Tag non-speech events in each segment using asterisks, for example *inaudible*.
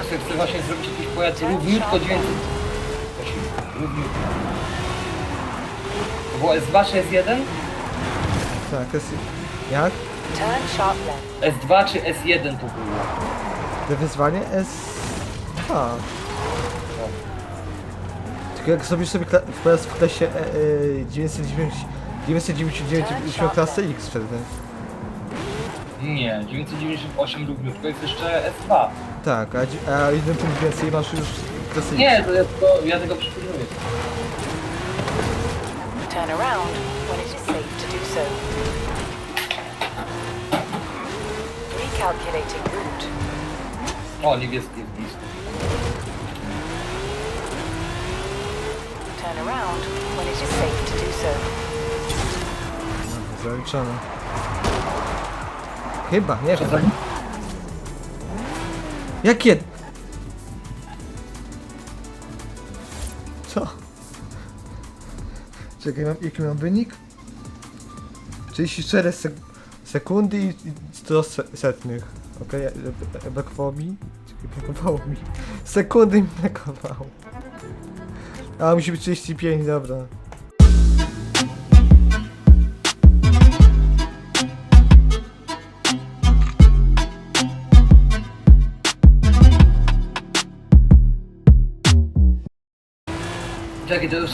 tak sobie chcę właśnie zrobić jakiś pojazd równiutko 900. Równiutko. To było S2 czy S1? Tak, jest... Jak? Turn sharp left. S2 czy S1 to było? To wyzwanie S... A. Tylko jak zrobisz sobie kla- pojazd w klasie e, e, 909, 999 8 klasy X wtedy. Nie, 998 równiutko jest jeszcze S2. Tak, a, dzi- a jeden punkt więcej masz już X. Nie, to ja, to ja tego przypilnuję. Turn around when it is safe to do so. Recalculating route. O, niebieski jest blisko. Turn around when it is safe to do so. Zaliczone. Chyba, nie wiem. Jakie? Co? Czekaj, mam, jaki mam wynik? 34 sek sekundy i i 100 se setnych. Okej, okay, brakowało mi? Czekaj, brakowało mi. Sekundy mi brakowało. A, musi być 35, dobra.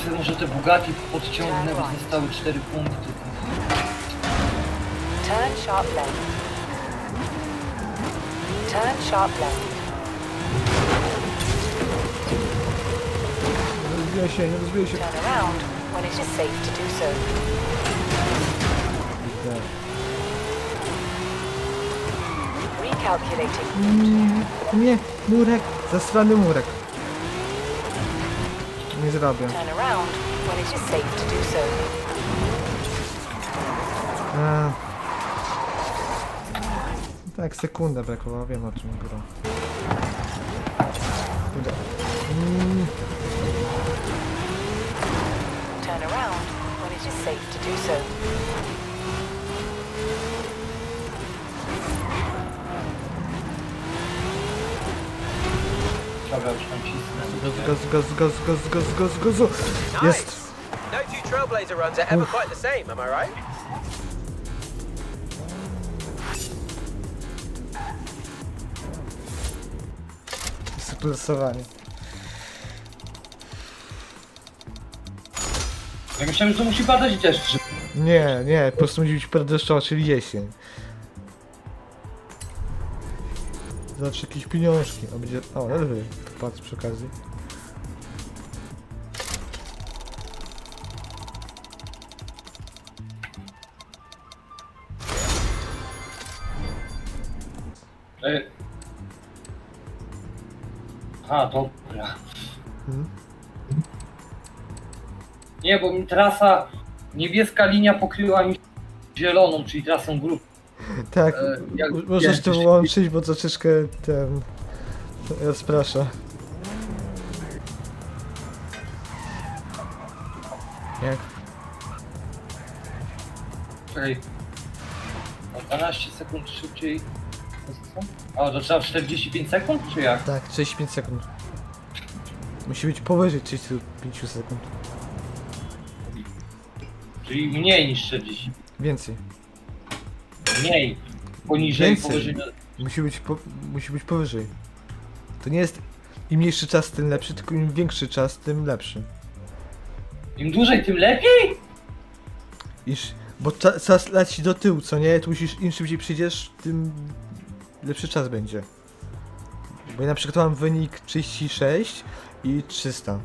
Sobie może te Bugatti podciągnę, bo zostały 4 punkty. Turn sharp left. Turn sharp left. Nie rozbijaj się, nie rozbijaj się. Turn around when it is safe to do so. Recalculating. Nie, nie, murek, zasrany murek. Do so. A. Tak, sekunda brakowało, wiem o czym gra. Mm, Turn around when it is safe to do so. Dobra, już tam cisnę. Gaz, gaz, gaz, gaz, gaz, gaz, gaz, gaz. Jest! No two Trailblazer runs are ever quite the same, am I right? Ja myślałem, że to musi padać deszcz. Nie, nie, po prostu musi być perdeszczowa, czyli jesień. Zawsze jakieś pieniążki. A będzie... O, lewy. Patrz przy okazji. E... A, dobra. Hmm? Nie, bo mi trasa, niebieska linia pokryła mi zieloną, czyli trasą grup. Tak, E, jak- możesz jak- to wyłączyć, bo troszeczkę ten... rozprasza. Jak? Czekaj. O 12 sekund szybciej. Co? A, to trzeba w 45 sekund, czy jak? Tak, 35 sekund. Musi być powyżej 35 sekund. Czyli mniej niż 40. Więcej. Mniej. Poniżej, Więcej. powyżej. Musi być, po, musi być powyżej. To nie jest im mniejszy czas, tym lepszy, tylko im większy czas, tym lepszy. Im dłużej, tym lepiej? Iż, bo cza, czas leci do tyłu, co nie? Tu musisz, im szybciej przyjdziesz, tym lepszy czas będzie. Bo ja na przykład mam wynik 36 i 300.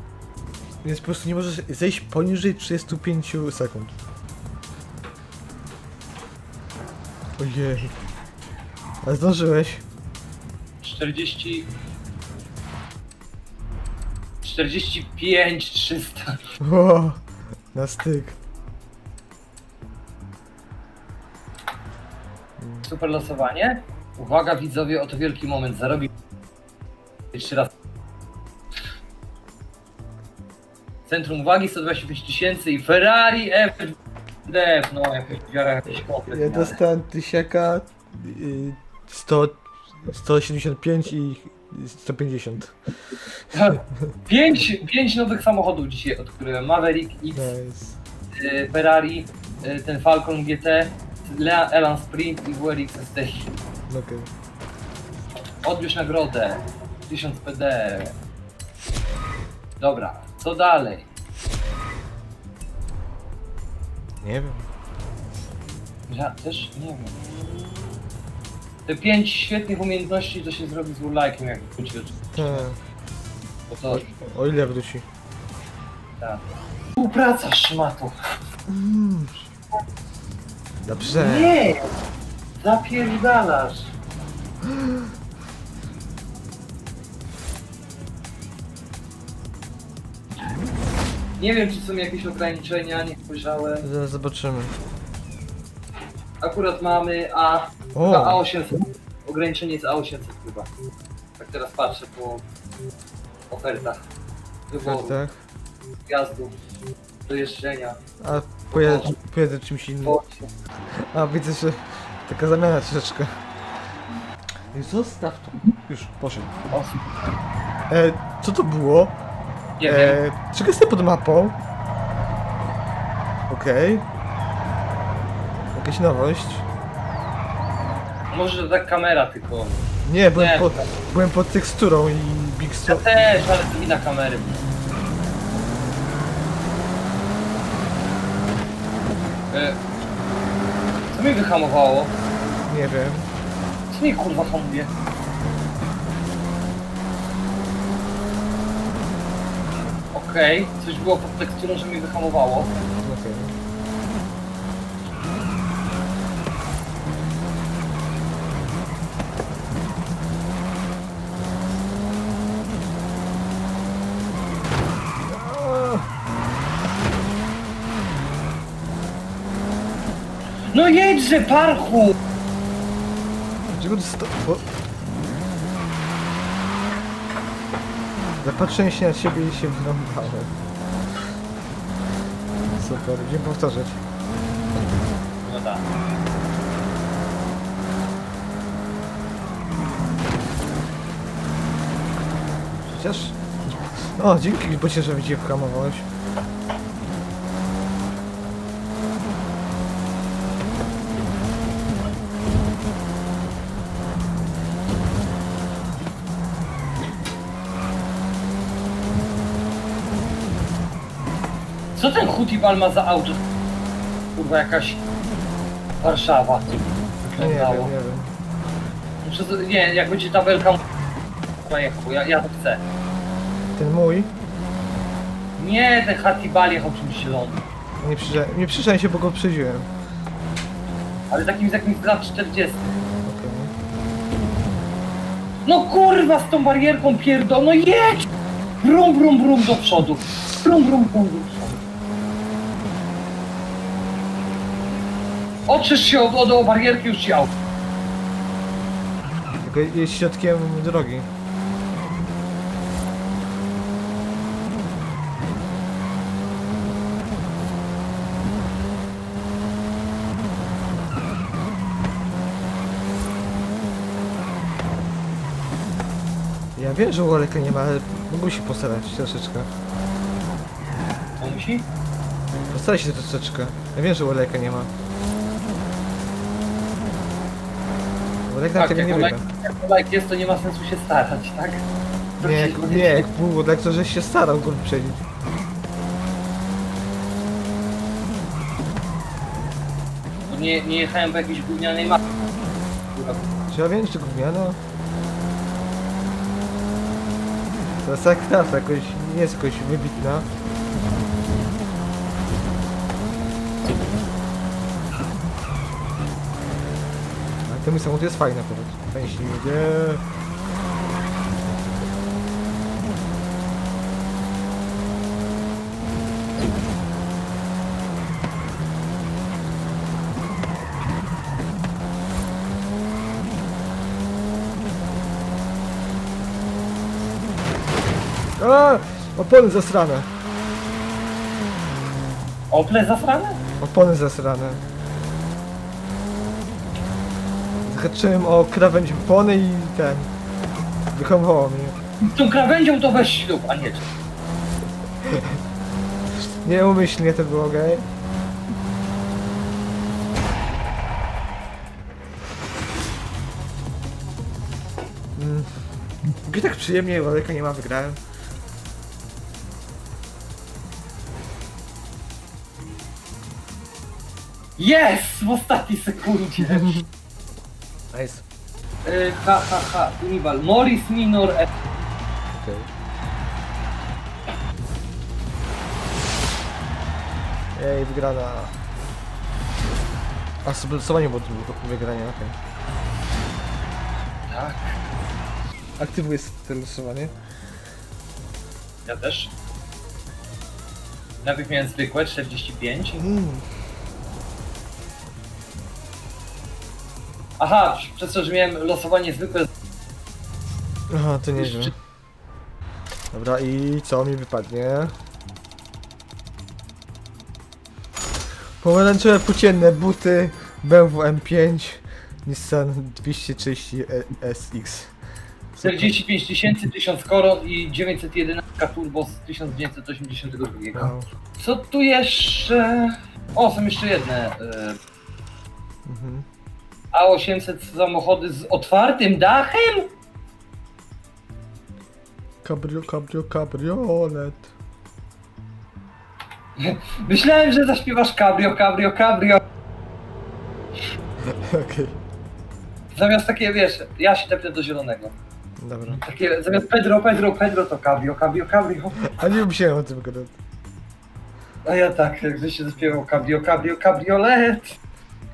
Więc po prostu nie możesz zejść poniżej 35 sekund. Ojej. Ale zdążyłeś. 40... 45, 300. O, na styk. Super losowanie. Uwaga widzowie, oto wielki moment. Zarobi jeszcze raz. Centrum uwagi 125 tysięcy i Ferrari FDF. No, jakaś wiara, jakiś komplet. Ja dostałem tysiaka y, 100, 175 i 150. *laughs* Pięć, pięć nowych samochodów dzisiaj odkryłem. Maverick X, Nice. y, Ferrari, y, ten Falcon GT, Lea- Elan Sprint i WRX ST. Okej. Odbierz nagrodę. 1000 PD. Dobra, co dalej? Nie wiem. Ja też nie wiem. Te pięć świetnych umiejętności to się zrobi z lajkiem jak do Tak. Bo to O ile wróci? tak. Współpraca szmatu. Dobrze. Nie! Zapierdalasz. *gasps* Nie wiem, czy są jakieś ograniczenia, nie spojrzałem. Zaraz zobaczymy. Akurat mamy A, O! chyba A800. Ograniczenie jest A800 chyba. Tak teraz patrzę po ofertach. Wyboru, Tak. wjazdów, dojeżdżenia. A pojadę, pojadę czymś innym. Bocie. A widzę, że taka zamiana troszeczkę. I Zostaw to. Już, poszedł. O, E, co to było? Nie wiem. E, czego jestem pod mapą? Okej. Jakaś nowość? Może tak kamera tylko. Nie, byłem, Nie, pod, byłem pod teksturą i Big Ja też, ale to wina kamery. E, co mi wyhamowało? Nie wiem. Co mi kurwa hamuje? Okej, coś było pod teksturą, że mi wyhamowało. Okej. No jedźże, parchu! Dlaczego. Zapatrzyłem się na ciebie i się wyrąbałem. Super, będziemy powtarzać. No tak. Chociaż... O, dzięki bocie, że widzicie. Ten Hutibal ma za auto? Kurwa, jakaś Warszawa. No nie Wyglądało. wiem, nie wiem. Muszę, z- nie, jak będzie tabelka pojechał, ja, ja to chcę. Ten mój... Nie, ten Hatibal jechał czymś zielonym. Nie, przyjrzę... nie się, bo go przyjrzyłem. Ale takim z jakimś lat 40. Okej. No kurwa z tą barierką pierdol, no jedź! Brum, brum, brum do przodu. Brum, brum, brum do przodu. Oczysz się od, od, od barierki już ci auto. Tylko jest środkiem drogi. Ja wiem, że Oleka nie ma, ale się postarać troszeczkę. To musi? Postaraj się troszeczkę. Ja wiem, że Oleka nie ma. Olek na Tak, jak nie wygra. jak like jest, to nie ma sensu się starać, tak? Nie, jak, nie, jak był Olek, to żeś się starał go wyprzedzić. Bo Nie, nie jechałem po jakiejś gównianej mapie. Ja wiem, czy jest jak trasa, jakoś, nie jest jakoś wybitna. Ten samochód jest fajny akurat. Jedzie. A! Opony zasrane. Ople zasrane? Opony zasrane. Zahaczyłem o krawędź opony i ten... Wyhamowało mnie. Tą krawędzią to weź ślub, a nie czy. *laughs* Nieumyślnie to było, okej? Mm. Gdy tak przyjemnie, Waleka nie ma, wygrałem. Jest! W ostatniej sekundzie. *laughs* Nice. Y, ha, ha, ha. Unibal. Morris Minor. E- Okej. Ej, wygrana. A, losowanie było drugie wygrania, okej. Tak. Aktywuję to losowanie. Ja też. Najpierw miałem zwykłe 45. Mm. Aha, przez to, że miałem losowanie zwykłe. Aha, to nieźle. Dobra, i co mi wypadnie? Pomarańczowe płócienne buty BMW M5 Nissan 230 SX. 45 tysięcy, 1000 koron i 911 turbo z 1982. Wow. Co tu jeszcze? O, są jeszcze jedne. y, Mhm. A800 samochody z otwartym dachem? Cabrio, cabrio, cabriolet. *laughs* Myślałem, że zaśpiewasz cabrio, cabrio, cabrio. *laughs* Okej, Zamiast takie, wiesz, ja się tepnę do zielonego. dobra. Takie, zamiast Pedro, Pedro, Pedro to cabrio, cabrio, cabrio. A nie musiałem o tym gadać. A ja tak, jak się zaśpiewał cabrio, cabrio, cabriolet.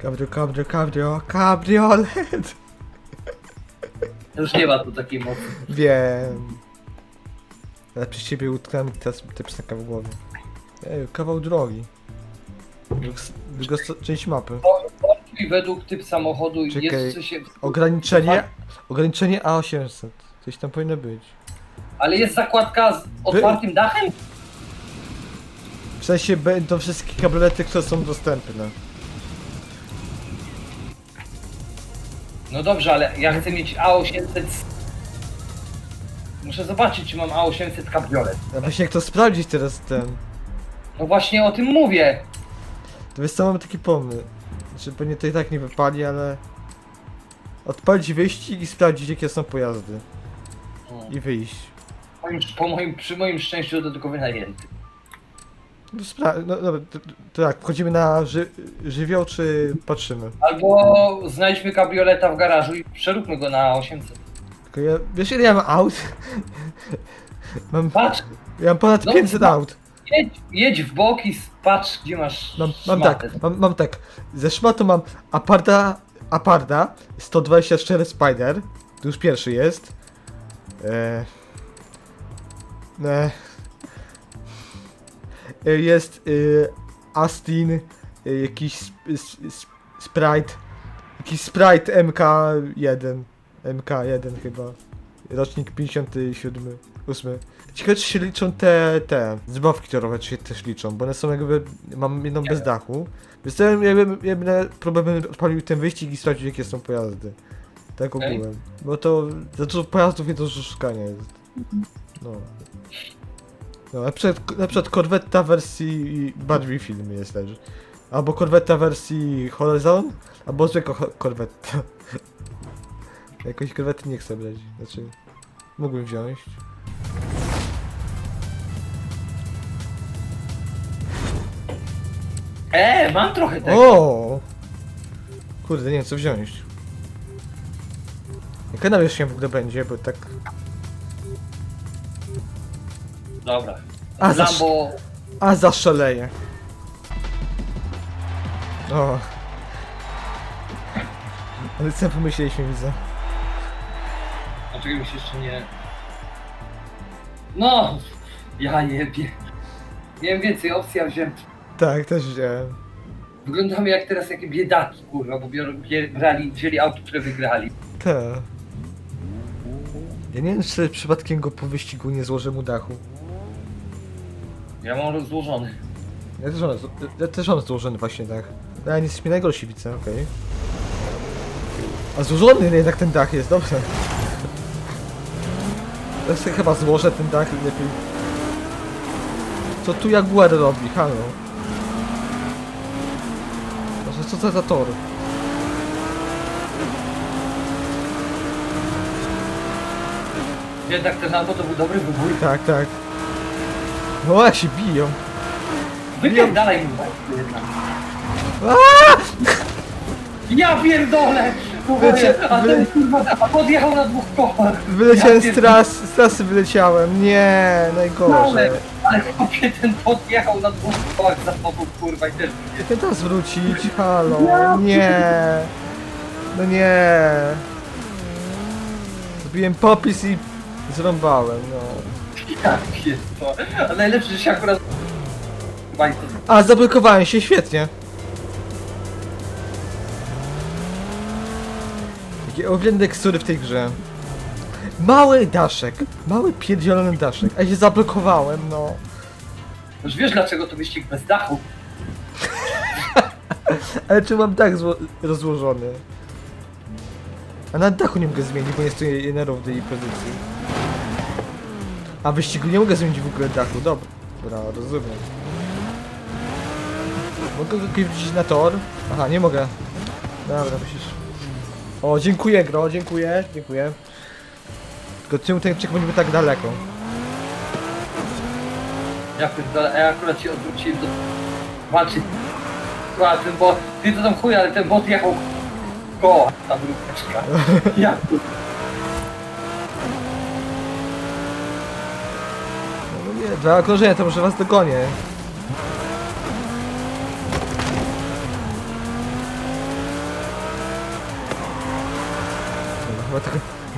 Cabrio, cabrio, cabrio, cabriolet. Już nie ma tu takiej mocy. Wiem. Ale przez ciebie utknęła mi teraz ta piosenka w głowie. Ej, kawał drogi. Druga, druga sto- część mapy. I według typ samochodu Czekaj. jest coś, Ograniczenie, ograniczenie A800. Coś tam powinno być. ale jest zakładka z otwartym dachem? W sensie będą wszystkie kabriolety, które są dostępne. No dobrze, ale ja chcę mieć A800. z- Muszę zobaczyć, czy mam A800 kabriolet. A właśnie jak to sprawdzić teraz ten. No właśnie o tym mówię. To wiesz co, mamy taki pomysł. Że pewnie to i tak nie wypali, ale... Odpalić wyścig i sprawdzić jakie są pojazdy. I wyjść. Moim, po moim, przy moim szczęściu do tego wynajęty. No, spra- no dobra, to, to jak, wchodzimy na ży- żywioł, czy patrzymy? Albo znajdźmy kabrioleta w garażu i przeróbmy go na 800. Tylko ja, wiesz ile ja mam aut? *laughs* mam, Patrz, ja mam ponad No, 500 no. aut. jedź, jedź w bok i patrz, gdzie masz Mam, mam szmatę. tak, mam, mam tak. Ze szmatą mam Aparda, Aparda 124 Spider. To już pierwszy jest. E, e, jest e, Astin, e, jakiś sp, sp, sp, Sprite, jakiś Sprite MK1, MK1 chyba. Rocznik 57, 8. Ciekawe czy się liczą te, te zbawki torowe, czy się też liczą, bo one są jakby, mam jedną bez dachu. Więc ja bym, ja bym problem odpalił ten wyścig i sprawdził jakie są pojazdy. Tak ogółem. Bo to za dużo pojazdów i do szukania jest. No. No, na przykład, na przykład Corvetta wersji Barbie film jest też. Albo Corvetta wersji Horizon, albo zwykła Corvetta. *laughs* Jakoś Corvette nie chcę brać, znaczy mógłbym wziąć. E, mam trochę tego. O! Kurde, nie wiem co wziąć. Jaka nawierzchnia w ogóle będzie, bo tak... Dobra. A, za- Lambo, A, zaszaleję. O. Ale co pomyśleliśmy, widzę. dlaczego mi się jeszcze nie... No, ja jebie. Miałem więcej opcji, a wziąłem... Tak, też wziąłem. Wyglądamy jak teraz jakie biedaki, kurwa, bo biorą, bier, grali, wzięli auto, które wygrali. Tak. Ja nie wiem, czy przypadkiem go po wyścigu nie złożę mu dachu. Ja mam rozłożony. Ja też mam, ja też mam złożony właśnie dach. A nie jesteśmy najgorsi, widzę, okej. A złożony jednak ten dach jest, dobrze. Ja sobie chyba złożę ten dach lepiej. Co tu Jaguar robi? Halo. Boże, co to za tor? Jednak ten Lambo to był dobry wybór. Tak, tak. No jak się biją. Wypierdalaj mi jednak. Ja pierdolę! Wycie- a wy- ten kurwa, a podjechał na dwóch kołach. Wyleciałem Ja z, pierdolę. tras, z trasy wyleciałem. Nie, najgorzej. Ale, ale chłopie ten podjechał na dwóch kołach za tobą kurwa i też. Jak teraz wrócić? Halo, nie. No nie. Zrobiłem popis i zrąbałem, no. Ja pierdolę. A najlepsze, że się akurat... To... A, zablokowałem się, świetnie. Jakie ogromne tekstury w tej grze. Mały daszek, mały pierdzielony daszek, a się zablokowałem, no. Już wiesz dlaczego to wyścig bez dachu? *laughs* Ale czy mam dach zło- rozłożony? A na dachu nie mogę zmienić, bo nie stoję na równej pozycji. A wyścigu nie mogę zmienić w ogóle dachu, dobra. Dobra, rozumiem. Mogę go wrzucić na tor? Aha, nie mogę. Dobra, musisz... O, dziękuję gro, dziękuję, dziękuję. Tylko czemu ten czek będzie tak daleko? Ja pierdolę, a ja akurat się odwróciłem do walczyć. A ten bot, ty to tam chuj, ale ten bot jechał koło, ta brudeczka. Ja dwa okrążenia, to może was dogonię. Chyba tak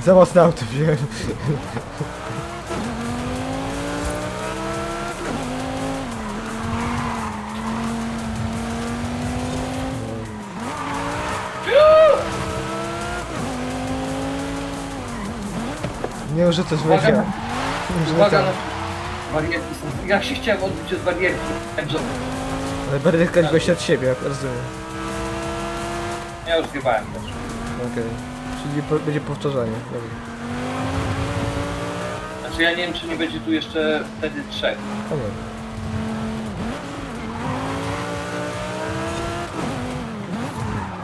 za mocno auto wziąłem. Nie że coś Uwaga, uwaga, no, barierki są, ja się chciałem odbić od barierki, tak, że Ale barierka goś od siebie, rozumiem. ja już zjebałem też. Okej. Czyli po, będzie powtarzanie. Dobra. Znaczy ja nie wiem, czy nie będzie tu jeszcze wtedy trzech. O nie.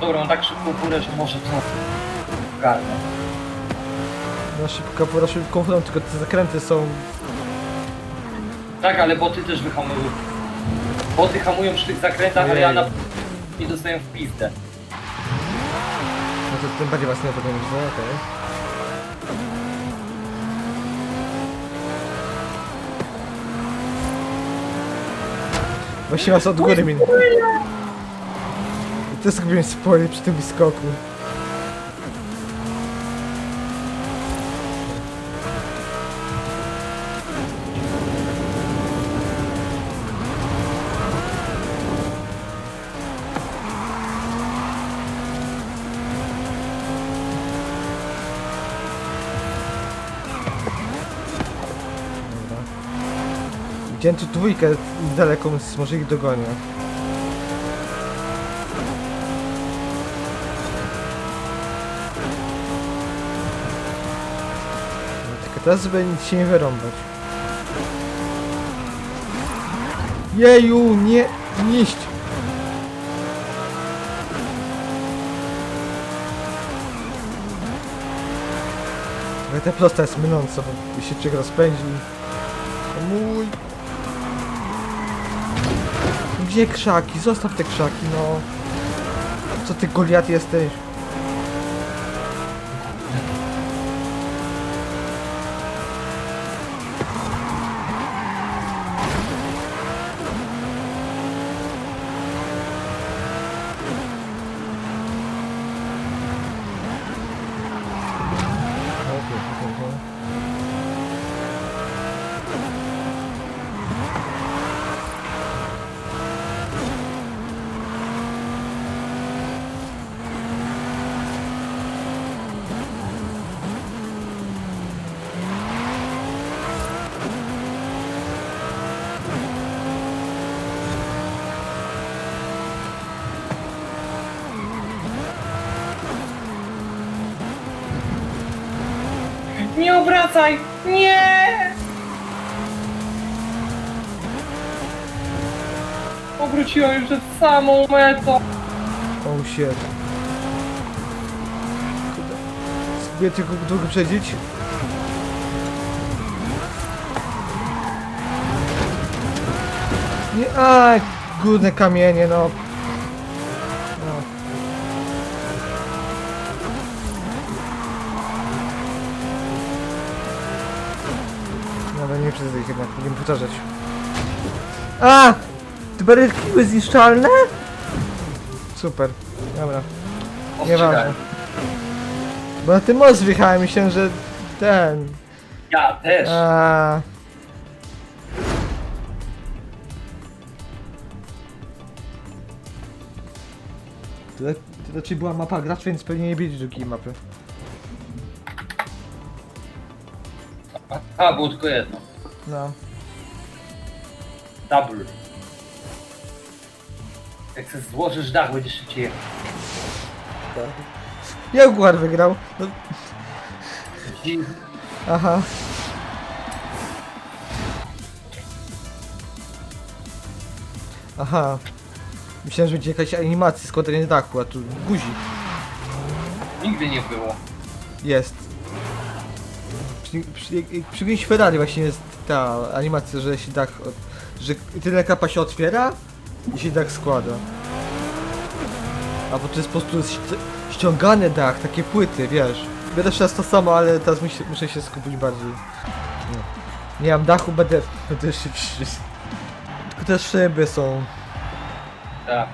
Dobra, on tak szybko górę, że może to ogarnę. Na szybko, po szybką chwilą, tylko te zakręty są... Tak, ale boty też wyhamują. Boty hamują przy tych zakrętach, ale ja na... nie dostaję w pizdę. No to tym bardziej was nie podejmiesz, no okej. Właśnie was od góry min. I to zrobiłem spoiler przy tym skoku. Tu dwójkę daleko, więc może ich dogonię. Tylko teraz, nic się nie wyrąbać. Jeju, nie, nie iść. Ta prosta jest myląca, bo się człowiek rozpędzi. Gdzie krzaki? Zostaw te krzaki, no. Co ty Goliat jesteś? Okej, okej, okej. Wracaj! Nie! Obróciłem przed samą metą. Oh shit. Spróbuję tylko długo przedzieć. Nie, a górne kamienie, no. Ich jednak, będziemy powtarzać. A! Te barierki były zniszczalne? Super, dobra. Nieważne. Bo na tym most wjechałem, myślałem, że ten... Ja też. A... To, to raczej była mapa gracz, więc pewnie nie będzie drugiej mapy. A, było tylko jedno. No. Double. Jak sobie złożysz dach, będziesz szybciej jechał. Jaguar wygrał. No, aha. Aha. Myślałem, że będzie jakaś animacja składania dachu, a tu guzik. Nigdy nie było. Jest. Przy, przy, jak- Ferrari właśnie jest ta animacja, że się dach, od, że tyle kapa się otwiera i się dach składa. A bo to jest po prostu ści- ściągany dach, takie płyty, wiesz. Będę teraz to samo, ale teraz muszę, muszę się skupić bardziej. Nie, nie mam dachu, będę, będę szybszy. Tylko te szyby są, Tak.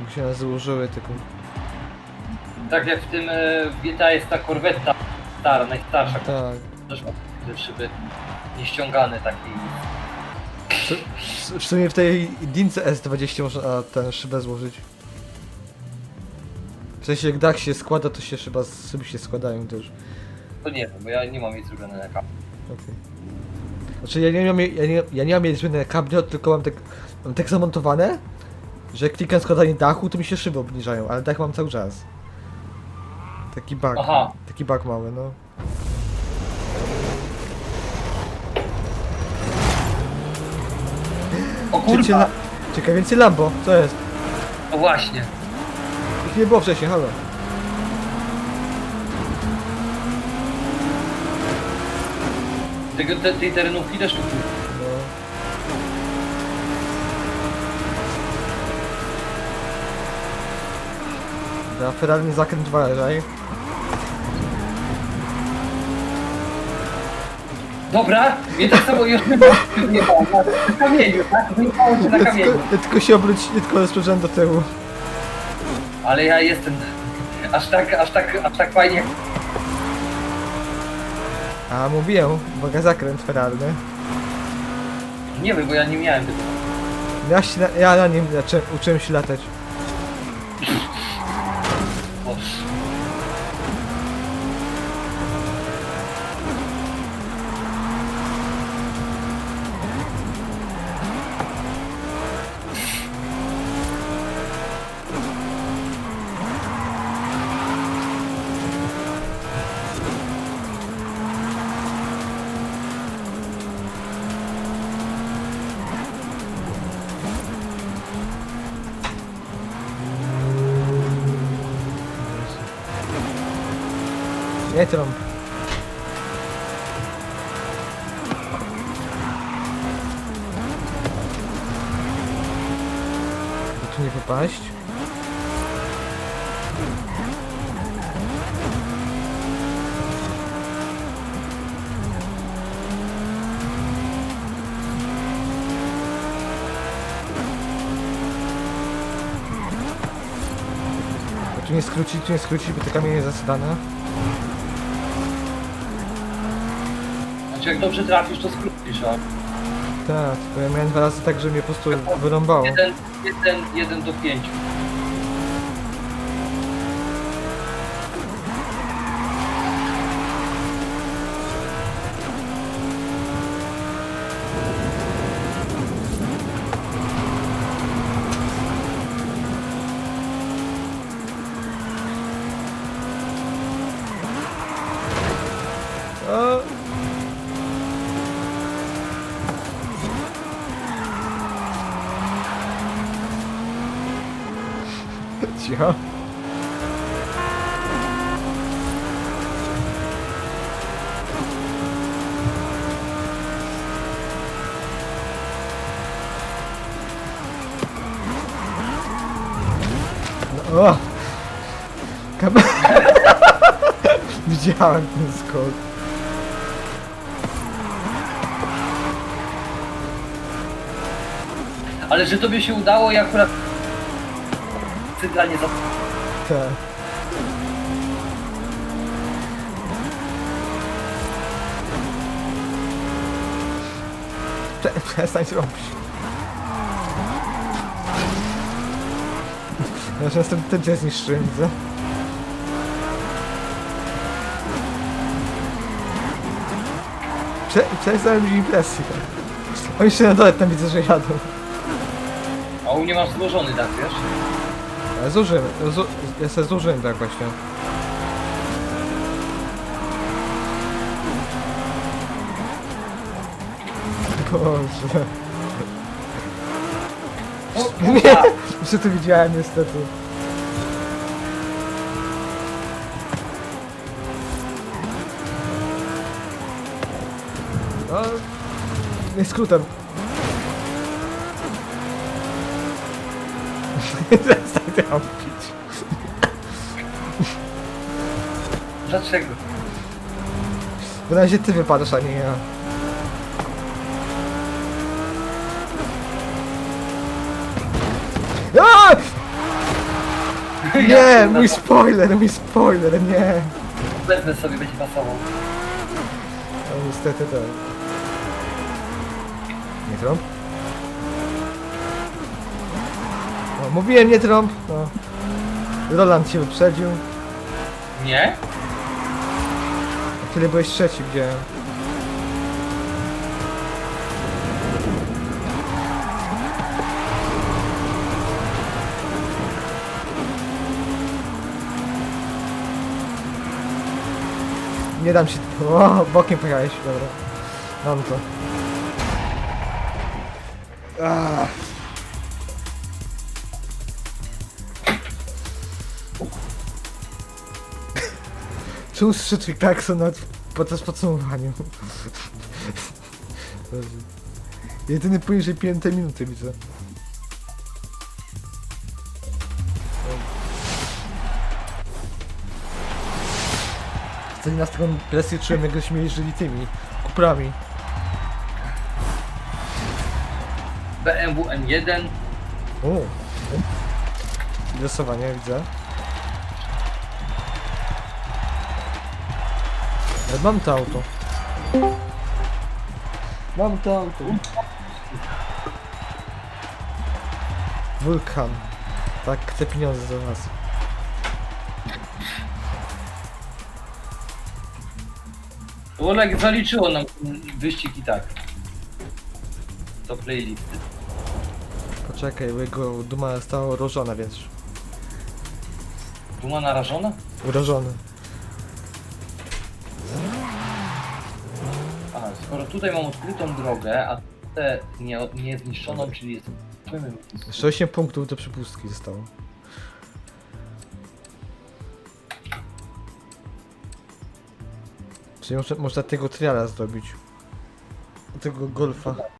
jak się one założyły, tylko... Tak jak w tym e, w GTA jest ta korwetta stara, najstarsza. Tak. Też ma te szyby nieściągane takiej. W- sumie w tej Dince S20 można tę szybę złożyć. W sensie jak dach się składa, to się szyby się składają też. To nie wiem, bo ja nie mam jej zrobione na kap. Okej. Znaczy ja nie mam, jej- ja nie, ja nie mam jej tylko mam tak, mam tak zamontowane, że jak klikam składanie dachu, to mi się szyby obniżają, ale dach mam cały czas. Taki bug. Aha. Taki bug mały, no. O cię kurwa! la... Czekaj, więcej Lambo, co jest? No właśnie. Ich nie było wcześniej, halo. Tego, te, tej terenówki też było. No. Da, Ferrari zakręt uważaj. Dobra, mnie tak samo już nie było, na kamieniu, tak? Wyjechało się na Ja kamieniu. tylko, ja tylko się obróć, ja tylko spojrzałem do tyłu. Ale ja jestem aż tak, aż tak, aż tak fajnie. A mówiłem, uwaga zakręt feralny. Nie wiem, bo ja nie miałem tego. Ja, się, na- ja na nim zaczę, uczyłem się latać. Nie trąb. By tu nie wypaść. By nie skrócić, tu nie skrócić, bo te kamienie zasadane. Znaczy jak dobrze trafisz, to skrócisz, a Tak, bo ja miałem dwa razy tak, że mnie po prostu wyrąbało. jeden, jeden, jeden do pięciu. Cicho. No, o! Kam... *laughs* Widziałem ten skok. Ale że tobie się udało i akurat centralnie za... Tak. Prze- Przestań robić. Się następny cię zniszczyłem, widzę. Prze przestałem mi impresję. Oni się na dole tam widzę, że jadą. A u mnie masz złożony tak, wiesz? Ja zużyłem, zu, ja sobie zużyłem tak właśnie. Boże. *laughs* Nie! kurwa! Jeszcze to widziałem niestety. No, nie skrótem. *laughs* robić. Dlaczego? Na razie ty wypadasz, a nie ja. Nie, mój spoiler, mój spoiler, nie. Wezmę sobie, będzie pasował. No niestety tak. Nie trąb? No, mówiłem nie trąb, no. Roland cię wyprzedził. Nie? A tyle byłeś trzeci, widziałem. Nie dam się... O, bokiem pojechałeś, dobra. Mam to. Ah. Czemu twój klakson nawet podczas podsumowania? Jedyny poniżej 5 minuty widzę. Wtedy nas taką presję czułem, jakbyśmy jeździli tymi kuprami. BMW M1. O. Losowanie widzę. Ale mam to auto. Mam to auto. Wulkan. Tak, chcę pieniądze za nas. Olek zaliczyło nam wyścig i tak. Do playlisty. Poczekaj, bo jego duma została urożona, więc... Duma narażona? Urożony. Tutaj mam odkrytą drogę, a tę nie, niezniszczoną, czyli jest... Jeszcze 8 punktów do przepustki zostało. Czyli można, można tego triala zrobić. Tego golfa.